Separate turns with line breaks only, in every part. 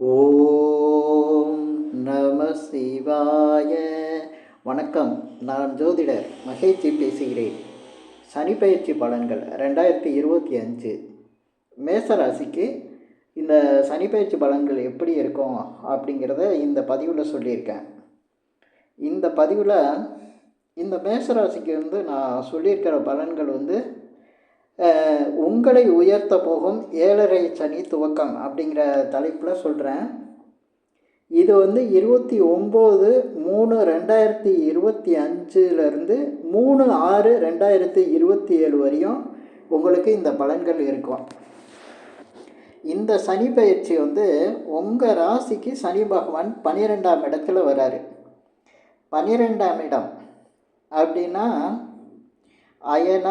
ஓம் நம சிவாய. வணக்கம். நான் ஜோதிடர் மகேஷி பேசுகிறேன். சனி பயிற்சி பலன்கள் ரெண்டாயிரத்தி இருபத்தி அஞ்சு. மேசராசிக்கு இந்த சனி பயிற்சி பலன்கள் எப்படி இருக்கும் அப்படிங்கிறத இந்த பதிவில் சொல்லியிருக்கேன். இந்த பதிவில் இந்த மேசராசிக்கு வந்து நான் சொல்லியிருக்கிற பலன்கள் வந்து உங்களை உயர்த்த போகும் ஏழரை சனி துவக்கம் அப்படிங்கிற தலைப்பில் சொல்கிறேன் இது வந்து இருபத்தி ஒம்பது மூணு ரெண்டாயிரத்தி இருபத்தி அஞ்சுலேருந்து மூணு ஆறு ரெண்டாயிரத்தி இருபத்தி ஏழு வரையும் உங்களுக்கு இந்த பலன்கள் இருக்கும். இந்த சனி பயிற்சி வந்து உங்கள் ராசிக்கு சனி பகவான் பன்னிரெண்டாம் இடத்துல வராரு. பன்னிரெண்டாம் இடம் அப்படின்னா அயன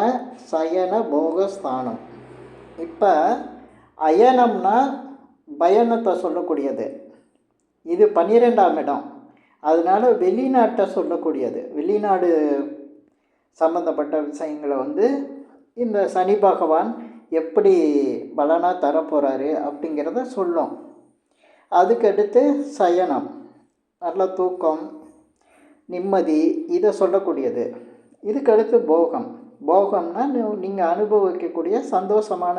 சயன போகஸ்தானம். இப்போ அயனம்னா பயணத்தை சொல்லக்கூடியது. இது பன்னிரெண்டாம் இடம். அதனால் வெளிநாட்டை சொல்லக்கூடியது. வெளிநாடு சம்மந்தப்பட்ட விஷயங்களை வந்து இந்த சனி பகவான் எப்படி பலனாக தரப்போகிறாரு அப்படிங்கிறத சொல்லும். அதுக்கடுத்து சயனம். நல்ல தூக்கம் நிம்மதி இதை சொல்லக்கூடியது. இதுக்கடுத்து போகம். போகம்னா நீங்கள் அனுபவிக்கக்கூடிய சந்தோஷமான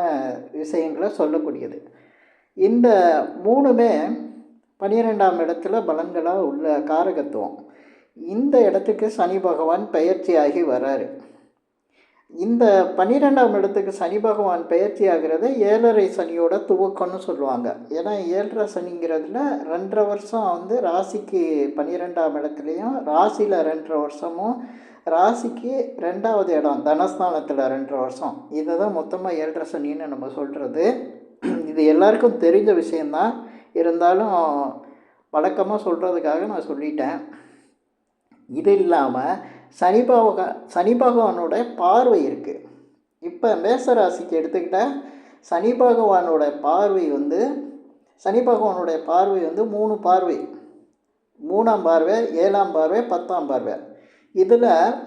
விஷயங்களை சொல்லக்கூடியது. இந்த மூணுமே பன்னிரெண்டாம் இடத்துல பலன்களாக உள்ள காரகத்துவம். இந்த இடத்துக்கு சனி பகவான் பயிற்சியாகி வராரு. இந்த பன்னிரெண்டாம் இடத்துக்கு சனி பகவான் பயிற்சி ஆகிறது ஏழரை சனியோட துவக்கம்னு சொல்லுவாங்க. ஏன்னா ஏழரை சனிங்கிறதுல ரெண்டரை வருஷம் வந்து ராசிக்கு பன்னிரெண்டாம் இடத்துலையும் ராசியில் ரெண்டரை வருஷமும் ராசிக்கு ரெண்டாவது இடம் தனஸ்தானத்தில் ரெண்டரை வருஷம். இதை தான் மொத்தமாக ஏழரை சனின்னு நம்ம சொல்கிறது இது எல்லாருக்கும் தெரிஞ்ச விஷயந்தான் இருந்தாலும் வழக்கமாக சொல்கிறதுக்காக நான் சொல்லிட்டேன். இது இல்லாமல் சனி பகவா சனி பகவானோட பார்வை இருக்குது இப்போ மேசராசிக்கு எடுத்துக்கிட்டால் சனி பகவானோட பார்வை வந்து சனி பகவானுடைய பார்வை வந்து மூணு பார்வை. மூணாம் பார்வை ஏழாம் பார்வை பத்தாம் பார்வை. இதில்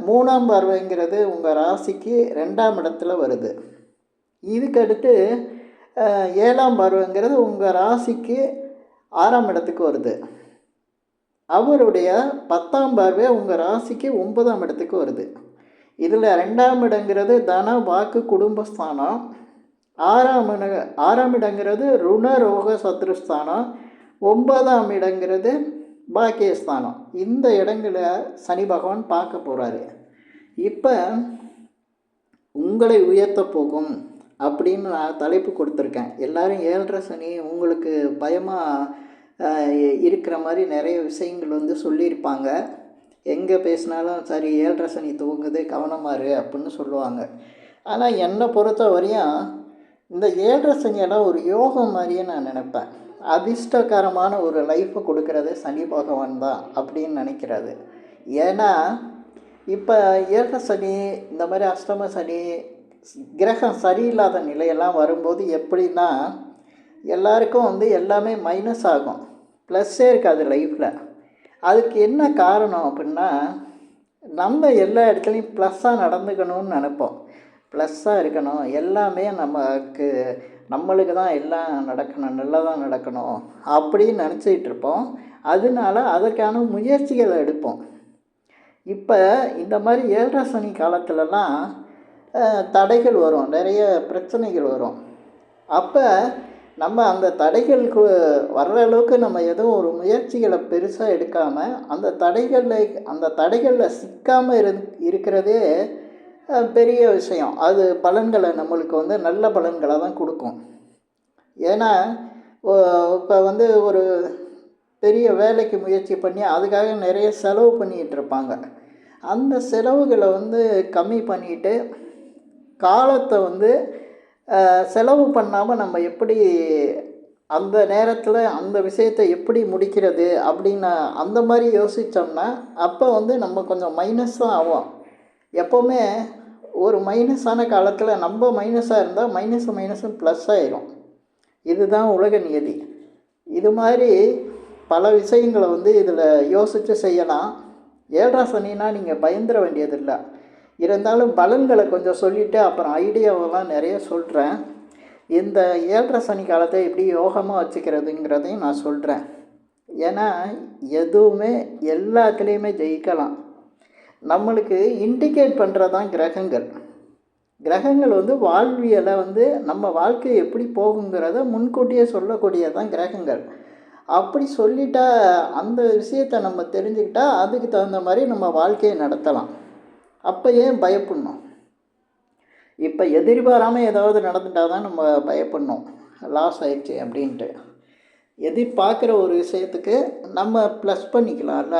மூணாம் பார்வைங்கிறது உங்கள் ராசிக்கு ரெண்டாம் இடத்துல வருது. இதுக்கடுத்து ஏழாம் பார்வைங்கிறது உங்கள் ராசிக்கு ஆறாம் இடத்துக்கு வருது. அவருடைய பத்தாம் பார்வை உங்கள் ராசிக்கு ஒன்பதாம் இடத்துக்கு வருது. இதில் ரெண்டாம் இடங்கிறது தன வாக்கு குடும்பஸ்தானம். ஆறாம் ஆறாம் இடங்கிறது ருண ரோக சத்ருஸ்தானம். ஒன்பதாம் இடங்கிறது பாக்கியஸ்தானம். இந்த இடங்களை சனி பகவான் பார்க்க போகிறாரு இப்போ உங்களை உயர்த்த போகும் அப்படின்னு நான் தலைப்பு கொடுத்துருக்கேன். எல்லோரும் ஏழரை சனி உங்களுக்கு பயமாக இருக்கிற மாதிரி நிறைய விஷயங்கள் வந்து சொல்லியிருப்பாங்க. எங்கே பேசினாலும் சரி ஏழரை சனி துவங்குது கவனமாக இரு அப்படின்னு சொல்லுவாங்க. ஆனால் என்னை பொறுத்த வரையும் இந்த ஏழரை சனியெல்லாம் ஒரு யோகம் மாதிரியே நான் நினைப்பேன். அதிர்ஷ்டகரமான ஒரு லைஃப்பை கொடுக்கறது சனி பகவான் தான் அப்படின்னு நினைக்கிறது. ஏன்னா இப்போ ஏழரை சனி இந்த மாதிரி அஷ்டம சனி கிரகம் சரியில்லாத நிலையெல்லாம் வரும்போது எப்படின்னா எல்லாருக்கும் வந்து எல்லாமே மைனஸ் ஆகும். ப்ளஸ்ஸே இருக்காது லைஃப்பில் அதுக்கு என்ன காரணம் அப்படின்னா நம்ம எல்லா இடத்துலையும் ப்ளஸ்ஸாக நடந்துக்கணும்னு நினைப்போம். ப்ளஸ்ஸாக இருக்கணும். எல்லாமே நமக்கு நம்மளுக்கு தான் எல்லாம் நடக்கணும். நல்லதாக நடக்கணும் அப்படின்னு நினச்சிக்கிட்டு இருப்போம். அதனால அதற்கான முயற்சிகளை எடுப்போம். இப்போ இந்த மாதிரி ஏழரை சனி காலத்துலலாம் தடைகள் வரும். நிறைய பிரச்சனைகள் வரும். அப்போ நம்ம அந்த தடைகளுக்கு வர்ற அளவுக்கு நம்ம எதுவும் ஒரு முயற்சிகளை பெருசாக எடுக்காமல் அந்த தடைகளில் அந்த தடைகளில் சிக்காமல் இரு இருக்கிறதே பெரிய விஷயம். அது பலன்களை நம்மளுக்கு வந்து நல்ல பலன்களை தான் கொடுக்கும். ஏன்னா இப்போ வந்து ஒரு பெரிய வேலைக்கு முயற்சி பண்ணி அதுக்காக நிறைய செலவு பண்ணிகிட்டு இருப்பாங்க. அந்த செலவுகளை வந்து கம்மி பண்ணிட்டு காலத்தை வந்து செலவு பண்ணாமல் நம்ம எப்படி அந்த நேரத்தில் அந்த விஷயத்தை எப்படி முடிக்கிறது அப்படின்னு அந்த மாதிரி யோசித்தோம்னா அப்போ வந்து நம்ம கொஞ்சம் மைனஸ் தான் ஆகும் எப்போவுமே ஒரு மைனஸான காலத்தில் நம்ம மைனஸாக இருந்தால் மைனஸ் மைனஸும் ப்ளஸ் ஆயிரும். இதுதான் உலக நியதி. இது மாதிரி பல விஷயங்களை வந்து இதில் யோசித்து செய்யலாம். ஏழரை சனின்னா நீங்கள் பயந்துட வேண்டியதில்லை. இருந்தாலும் பலன்களை கொஞ்சம் சொல்லிவிட்டு அப்புறம் ஐடியாவெல்லாம் நிறைய சொல்கிறேன் இந்த ஏழரை சனி காலத்தை எப்படி யோகமாக வச்சுக்கிறதுங்கிறதையும் நான் சொல்கிறேன் ஏன்னா எதுவுமே எல்லாத்துலேயுமே ஜெயிக்கலாம். நம்மளுக்கு இண்டிகேட் பண்ணுறது தான் கிரகங்கள். கிரகங்கள் வந்து வாழ்வியலை வந்து நம்ம வாழ்க்கை எப்படி போகுங்கிறத முன்கூட்டியே சொல்லக்கூடியதான் கிரகங்கள். அப்படி சொல்லிட்டா அந்த விஷயத்தை நம்ம தெரிஞ்சுக்கிட்டால் அதுக்கு தகுந்த மாதிரி நம்ம வாழ்க்கையை நடத்தலாம். அப்போ ஏன் பயப்படணும்? இப்போ எதிர்பாராமல் ஏதாவது நடந்துட்டால் தான் நம்ம பயப்படணும். லாஸ் ஆயிடுச்சு அப்படின்ட்டு. எதிர்பார்க்குற ஒரு விஷயத்துக்கு நம்ம ப்ளஸ் பண்ணிக்கலாம்ல.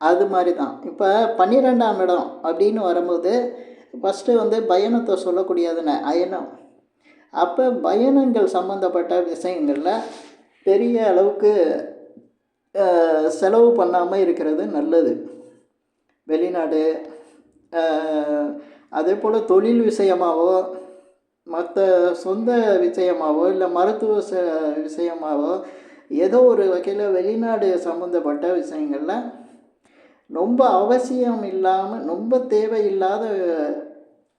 அது மாதிரி தான் இப்போ பன்னிரெண்டாம் இடம் அப்படின்னு வரும்போது ஃபஸ்ட்டு வந்து பயணத்தை சொல்லக்கூடியதுன்னு அயனம் அப்போ பயணங்கள் சம்மந்தப்பட்ட விஷயங்களில் பெரிய அளவுக்கு செலவு பண்ணாமல் இருக்கிறது நல்லது. வெளிநாடு அதே போல் தொழில் விஷயமாவோ மற்ற சொந்த விஷயமாவோ இல்லை மருத்துவ ச விஷயமாவோ ஏதோ ஒரு வகையில் வெளிநாடு சம்மந்தப்பட்ட விஷயங்களில் ரொம்ப அவசியம் இல்லாமல் ரொம்ப தேவையில்லாத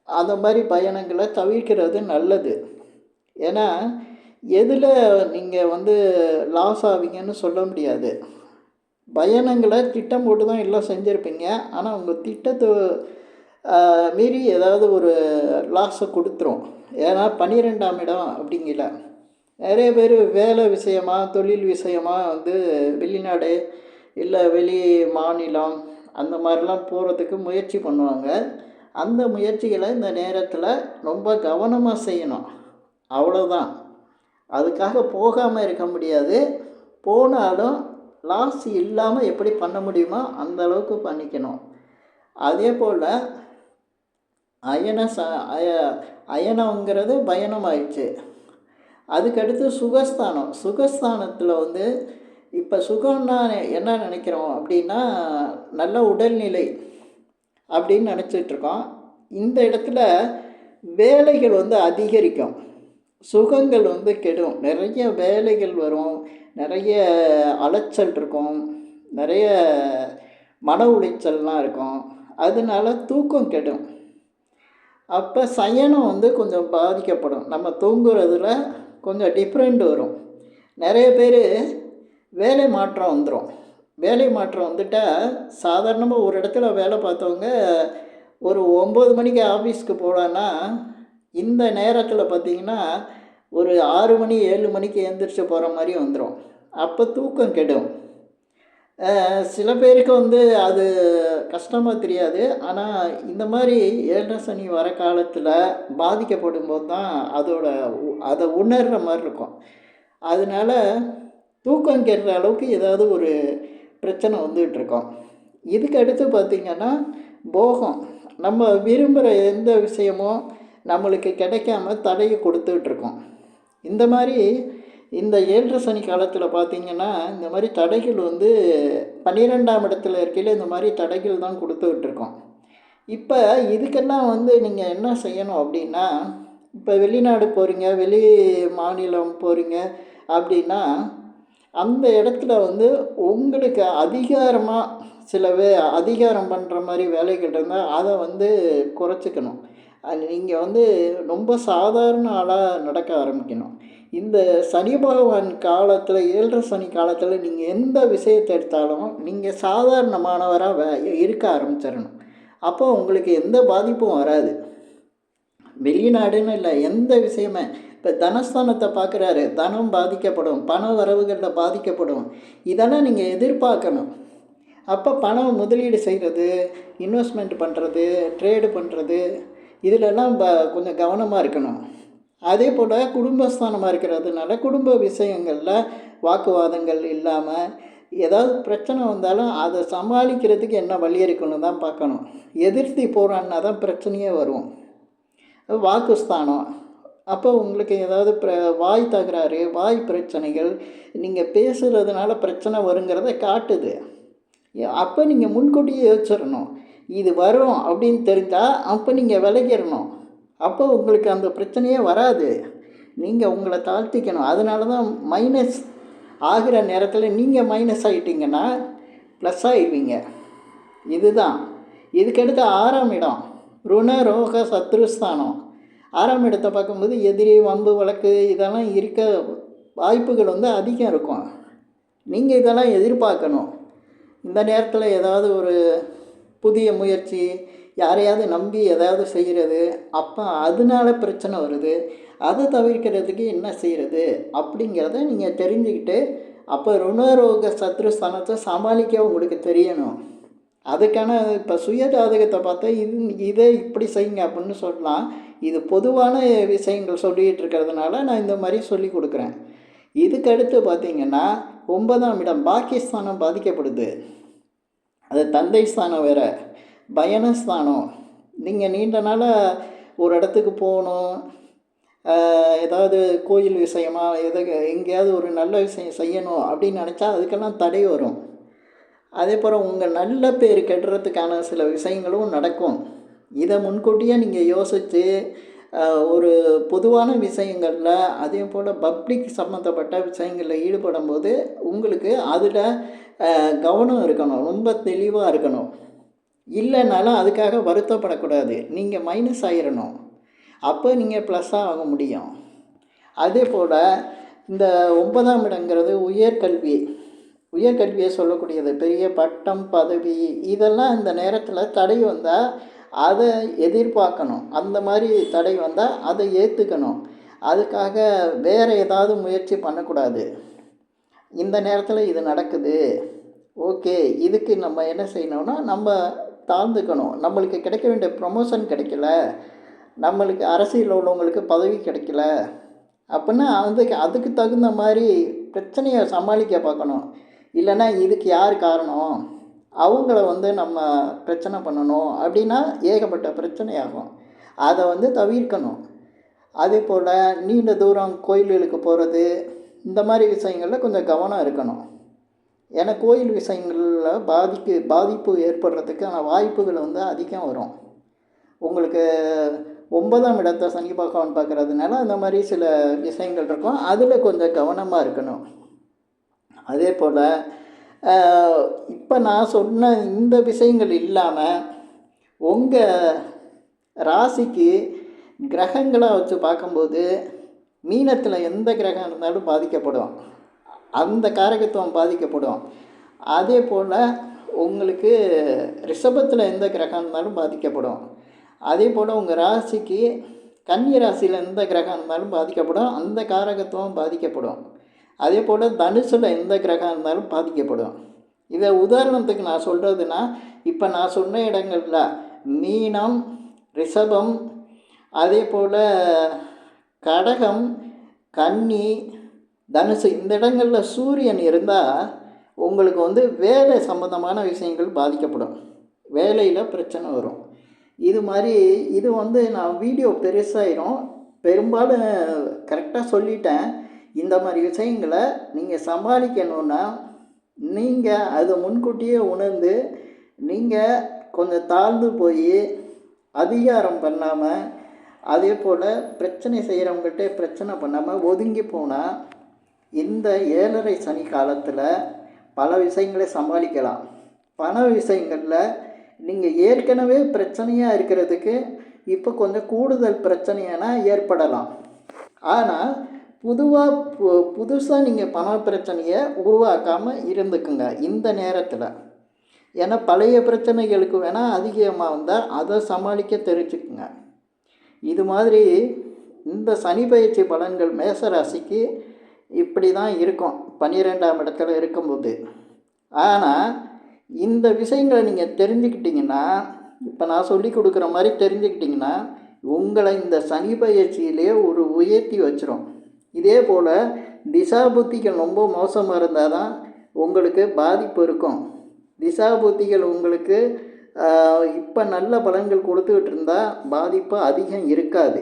அந்த மாதிரி பயணங்களை தவிர்க்கிறது நல்லது. ஏன்னா எதில் நீங்கள் வந்து லாஸ் ஆவீங்கன்னு சொல்ல முடியாது. பயணங்களை திட்டம் போட்டு தான் எல்லாம் செஞ்சுருப்பீங்க. ஆனால் உங்கள் திட்டத்தை மீறி ஏதாவது ஒரு லாஸை கொடுத்துரும். ஏன்னா பன்னிரெண்டாம் இடம் அப்படிங்கல. நிறைய பேர் வேலை விஷயமா தொழில் விஷயமா வந்து வெளிநாடு இல்லை வெளி மாநிலம் அந்த மாதிரிலாம் போகிறதுக்கு முயற்சி பண்ணுவாங்க. அந்த முயற்சிகளை இந்த நேரத்தில் ரொம்ப கவனமாக செய்யணும். அவ்வளோதான் அதுக்காக போகாமல் இருக்க முடியாது. போனாலும் லாஸ் இல்லாமல் எப்படி பண்ண முடியுமோ அந்த அளவுக்கு பண்ணிக்கணும். அதே போல் அயன ச அய அயனங்கிறது பயணம் ஆயிடுச்சு அதுக்கடுத்து சுகஸ்தானம். சுகஸ்தானத்தில் வந்து இப்போ சுகம்னா என்ன நினைக்கிறோம் அப்படின்னா நல்ல உடல்நிலை அப்படின்னு நினச்சிட்ருக்கோம். இந்த இடத்துல வேலைகள் வந்து அதிகரிக்கும். சுகங்கள் வந்து கெடும். நிறைய வேலைகள் வரும். நிறைய அலைச்சல் இருக்கும். நிறைய மன உளைச்சல்லாம் இருக்கும். அதனால தூக்கம் கெடும். அப்போ சயனம் வந்து கொஞ்சம் பாதிக்கப்படும். நம்ம தூங்குறதுல கொஞ்சம் டிஃப்ரெண்ட் வரும். நிறைய பேர் வேலை மாற்றம் வந்துடும் வேலை மாற்றம் வந்துட்டால் சாதாரணமாக ஒரு இடத்துல வேலை பார்த்தவங்க ஒரு ஒம்பது மணிக்கு ஆஃபீஸ்க்கு போகலான்னா இந்த நேரத்தில் பார்த்தீங்கன்னா ஒரு ஆறு மணி ஏழு மணிக்கு எழுந்திரிச்சு போகிற மாதிரி வந்துடும் அப்போ தூக்கம் கெடும். சில பேருக்கு வந்து அது கஷ்டமாக தெரியாது. ஆனால் இந்த மாதிரி ஏழரை சனி வர காலத்தில் பாதிக்கப்படும் போது தான் அதோட அதை உணர்கிற மாதிரி இருக்கும். அதனால தூக்கம் கேட்குற அளவுக்கு ஏதாவது ஒரு பிரச்சனை வந்துகிட்டு இருக்கோம். இதுக்கு அடுத்து பார்த்திங்கன்னா போகம். நம்ம விரும்புகிற எந்த விஷயமும் நம்மளுக்கு கிடைக்காம தடையை கொடுத்துட்ருக்கோம் இந்த மாதிரி இந்த ஏழு சனி காலத்தில் பார்த்தீங்கன்னா இந்த மாதிரி தடைகள் வந்து பன்னிரெண்டாம் இடத்துல இருக்கையில் இந்த மாதிரி தடைகள் தான் கொடுத்துக்கிட்டு இப்போ இதுக்கெல்லாம் வந்து நீங்கள் என்ன செய்யணும் அப்படின்னா இப்போ வெளிநாடு போகிறீங்க வெளி மாநிலம் போகிறீங்க அப்படின்னா அந்த இடத்துல வந்து உங்களுக்கு அதிகாரமாக சில வே அதிகாரம் பண்ணுற மாதிரி வேலைகள் இருந்தால் அதை வந்து குறைச்சிக்கணும். அது நீங்கள் வந்து ரொம்ப சாதாரண ஆளாக நடக்க ஆரம்பிக்கணும். இந்த சனி பகவான் காலத்தில் ஏழரை சனி காலத்தில் நீங்கள் எந்த விஷயத்தை எடுத்தாலும் நீங்கள் சாதாரணமானவராக இருக்க ஆரம்பிச்சிடணும். அப்போ உங்களுக்கு எந்த பாதிப்பும் வராது. வெளிநாடுன்னு இல்லை எந்த விஷயமே. இப்போ தனஸ்தானத்தை பார்க்குறாரு தனம் பாதிக்கப்படும் பண வரவுகளில் பாதிக்கப்படும். இதெல்லாம் நீங்கள் எதிர்பார்க்கணும். அப்போ பணம் முதலீடு செய்கிறது இன்வெஸ்ட்மெண்ட் பண்ணுறது ட்ரேடு பண்ணுறது இதிலெல்லாம் ப கொஞ்சம் கவனமாக இருக்கணும். அதே போல் குடும்பஸ்தானமாக இருக்கிறதுனால குடும்ப விஷயங்களில் வாக்குவாதங்கள் இல்லாமல் ஏதாவது பிரச்சனை வந்தாலும் அதை சமாளிக்கிறதுக்கு என்ன வழி இருக்குன்னு தான் பார்க்கணும். எதிர்த்து போகிறான்னா தான் பிரச்சனையே வரும். வாக்குஸ்தானம். அப்போ உங்களுக்கு ஏதாவது பிர வாய் தகராறு வாய் பிரச்சனைகள் நீங்கள் பேசுகிறதுனால பிரச்சனை வருங்கிறத காட்டுது. அப்போ நீங்கள் முன்கூட்டியே யோசிச்சிடணும். இது வரும் அப்படின்னு தெரிஞ்சால் அப்போ நீங்கள் விலகிடணும். அப்போ உங்களுக்கு அந்த பிரச்சனையே வராது. நீங்கள் உங்களை தாழ்த்திக்கணும். அதனால தான் மைனஸ் ஆகிற நேரத்தில் நீங்கள் மைனஸ் ஆகிட்டீங்கன்னா ப்ளஸ் ஆகிடுவீங்க இதுதான். இதுக்கடுத்து ஆறாம் இடம். ருண ரோக சத்ருஸ்தானம் ஆறாம் இடத்தை பார்க்கும்போது எதிரி வம்பு வழக்கு இதெல்லாம் இருக்க வாய்ப்புகள் வந்து அதிகம் இருக்கும். நீங்கள் இதெல்லாம் எதிர்பார்க்கணும். இந்த நேரத்தில் ஏதாவது ஒரு புதிய முயற்சி யாரையாவது நம்பி ஏதாவது செய்கிறது அப்போ அதனால பிரச்சனை வருது. அதை தவிர்க்கிறதுக்கு என்ன செய்கிறது? அப்படிங்கிறத நீங்கள் தெரிஞ்சுக்கிட்டு அப்போ ருணரோக சத்ருஸ்தானத்தை சமாளிக்க உங்களுக்கு தெரியணும். அதுக்கான இப்போ சுய ஜாதகத்தை பார்த்தா இது இதை இப்படி செய்யுங்க அப்படின்னு சொல்லலாம். இது பொதுவான விஷயங்கள் சொல்லிகிட்டு இருக்கிறதுனால நான் இந்த மாதிரி சொல்லி கொடுக்குறேன். இதுக்கு அடுத்து ஒன்பதாம் இடம் பாகிஸ்தானம் பாதிக்கப்படுது. அது தந்தை ஸ்தானம் வேறு. பயணஸ்தானம். நீங்கள் நீண்ட நாளாக ஒரு இடத்துக்கு போகணும். ஏதாவது கோயில் விஷயமா எதை எங்கேயாவது ஒரு நல்ல விஷயம் செய்யணும் அப்படின்னு நினச்சா அதுக்கெல்லாம் தடை வரும். அதே போல் உங்கள் நல்ல பேர் கெடுறதுக்கான சில விஷயங்களும் நடக்கும். இதை முன்கூட்டியே நீங்கள் யோசித்து ஒரு பொதுவான விஷயங்களில் அதே போல் பப்ளிக் சம்மந்தப்பட்ட விஷயங்களில் ஈடுபடும் போது உங்களுக்கு அதில் கவனம் இருக்கணும். ரொம்ப தெளிவாக இருக்கணும். இல்லைனாலும் அதுக்காக வருத்தப்படக்கூடாது. நீங்கள் மைனஸ் ஆயிடணும் அப்போ நீங்கள் ப்ளஸ்ஸாக ஆக முடியும். அதே போல் இந்த ஒன்பதாம் இடங்கிறது உயர்கல்வி உயர்கல்வியை சொல்லக்கூடியது பெரிய பட்டம் பதவி இதெல்லாம் இந்த நேரத்தில் தடை வந்தால் அதை எதிர்பார்க்கணும். அந்த மாதிரி தடை வந்தால் அதை ஏற்றுக்கணும் அதுக்காக வேறு ஏதாவது முயற்சி பண்ணக்கூடாது. இந்த நேரத்தில் இது நடக்குது. ஓகே இதுக்கு நம்ம என்ன செய்யணும்னா நம்ம தாழ்ந்துக்கணும். நம்மளுக்கு கிடைக்க வேண்டிய ப்ரொமோஷன் கிடைக்கல. நம்மளுக்கு அரசியலில் உள்ளவங்களுக்கு பதவி கிடைக்கல. அப்படின்னா அதுக்கு அதுக்கு தகுந்த மாதிரி பிரச்சனையை சமாளிக்க பார்க்கணும். இல்லைன்னா இதுக்கு யார் காரணம்? அவங்கள வந்து நம்ம பிரச்சனை பண்ணணும் அப்படின்னா ஏகப்பட்ட பிரச்சனையாகும். அதை வந்து தவிர்க்கணும். அதே போல் நீண்ட தூரம் கோயில்களுக்கு போகிறது இந்த மாதிரி விஷயங்களில் கொஞ்சம் கவனம் இருக்கணும். ஏன்னா கோயில் விஷயங்களில் பாதிக்கு பாதிப்பு ஏற்படுறதுக்கான வாய்ப்புகள் வந்து அதிகம் வரும். உங்களுக்கு ஒன்பதாம் இடத்த சனி பகவான் பார்க்குறதுனால அந்த மாதிரி சில விஷயங்கள் இருக்கும். அதில் கொஞ்சம் கவனமாக இருக்கணும். அதே போல் இப்போ நான் சொன்ன இந்த விஷயங்கள் இல்லாமல் உங்கள் ராசிக்கு கிரகங்களாக வச்சு பார்க்கும்போது மீனத்தில் எந்த கிரகம் இருந்தாலும் பாதிக்கப்படும். அந்த காரகத்துவம் பாதிக்கப்படும். அதே போல் உங்களுக்கு ரிஷபத்தில் எந்த கிரகம் இருந்தாலும் பாதிக்கப்படும். அதே போல் உங்கள் ராசிக்கு கன்னி ராசியில் எந்த கிரகம் இருந்தாலும் பாதிக்கப்படும். அந்த காரகத்துவம் பாதிக்கப்படும். அதே போல் தனுசில் எந்த கிரகம் இருந்தாலும் பாதிக்கப்படும். இதை உதாரணத்துக்கு நான் சொல்கிறதுனா இப்போ நான் சொன்ன இடங்களில் மீனம் ரிஷபம் அதே போல் கடகம் கன்னி தனுசு இந்த இடங்களில் சூரியன் இருந்தால் உங்களுக்கு வந்து வேலை சம்மந்தமான விஷயங்கள் பாதிக்கப்படும். வேலையில் பிரச்சனை வரும். இது மாதிரி இது வந்து நான் வீடியோ பெருசாயிரும். பெரும்பாலும் கரெக்டாக சொல்லிட்டேன். இந்த மாதிரி விஷயங்களை நீங்கள் சமாளிக்கணுன்னா நீங்கள் அதை முன்கூட்டியே உணர்ந்து நீங்கள் கொஞ்சம் தாழ்ந்து போய் அதிகாரம் பண்ணாமல் அதே போல் பிரச்சனை செய்கிறவங்ககிட்ட பிரச்சனை பண்ணாமல் ஒதுங்கி போனால் இந்த ஏழரை சனி காலத்தில் பல விஷயங்களை சமாளிக்கலாம். பண விஷயங்களில் நீங்கள் ஏற்கனவே பிரச்சனையாக இருக்கிறதுக்கு இப்போ கொஞ்சம் கூடுதல் பிரச்சனையான ஏற்படலாம். ஆனால் பொதுவாக பு புதுசாக நீங்கள் பண பிரச்சனையை உருவாக்காமல் இருந்துக்குங்க இந்த நேரத்தில். ஏன்னா பழைய பிரச்சனைகளுக்கு வேணால் அதிகமாக வந்தால் அதை சமாளிக்க தெரிஞ்சுக்குங்க. இது மாதிரி இந்த சனி பயிற்சி பலன்கள் மேசராசிக்கு இப்படி தான் இருக்கும். பன்னிரெண்டாம் இடத்துல இருக்கும்போது. ஆனால் இந்த விஷயங்களை நீங்கள் தெரிஞ்சுக்கிட்டிங்கன்னா இப்போ நான் சொல்லி கொடுக்குற மாதிரி தெரிஞ்சுக்கிட்டிங்கன்னா உங்களை இந்த சனி பயிற்சியிலே ஒரு உயர்த்தி வச்சிரும். இதே போல் திசா புத்திகள் ரொம்ப மோசமாக இருந்தால் தான் உங்களுக்கு பாதிப்பு இருக்கும். திசா புத்திகள் உங்களுக்கு இப்போ நல்ல பலன்கள் கொடுத்துக்கிட்டு இருந்தால் பாதிப்பு அதிகம் இருக்காது.